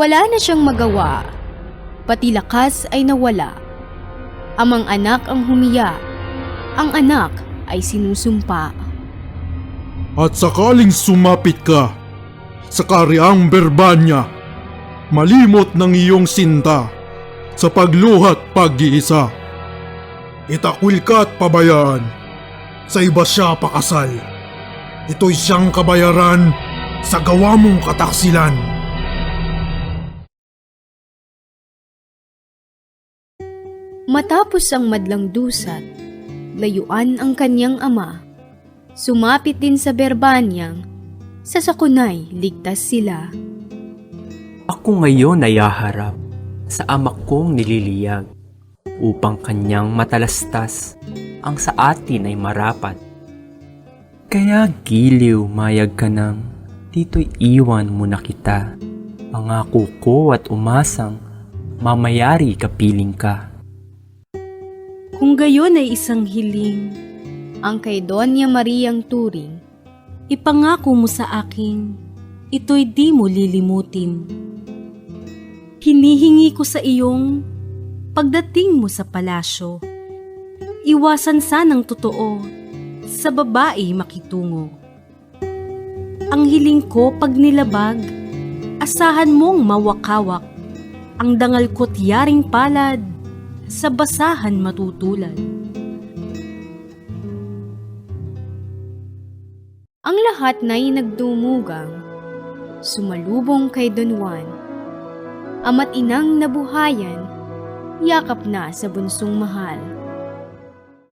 Wala na siyang magawa. Pati lakas ay nawala. Amang anak ang humiya. Ang anak ay sinusumpa. At sakaling sumapit ka sa kariang Berbanya, malimot ng iyong sinta sa pagluhat pag-iisa. Itakwil ka at pabayaan. Sa iba siya pakasal. Ito'y siyang kabayaran sa gawa mong kataksilan. Matapos ang madlang dusat, layuan ang kanyang ama. Sumapit din sa Berbanyang, sa sakunay ligtas sila. Ako ngayon ay haharap sa ama kong nililiyag upang kanyang matalastas ang sa atin ay marapat. Kaya giliw mayag ka nang dito'y iwan mo na kita. Pangako ko at umasang mamayari kapiling ka. Kung gayon ay isang hiling, Ang kay Doña Mariang Turing, ipangako mo sa akin, ito'y di mo lilimutin. Hinihingi ko sa iyong pagdating mo sa palasyo. Iwasan sanang totoo sa babae makitungo. Ang hiling ko pag nilabag, asahan mong mawakawak. Ang dangal ko't yaring palad, sa basahan matutulad. ang lahat na'y nagdumugang, sumalubong kay Don Juan. Ama't inang nabuhayan, yakap na sa bunsong mahal.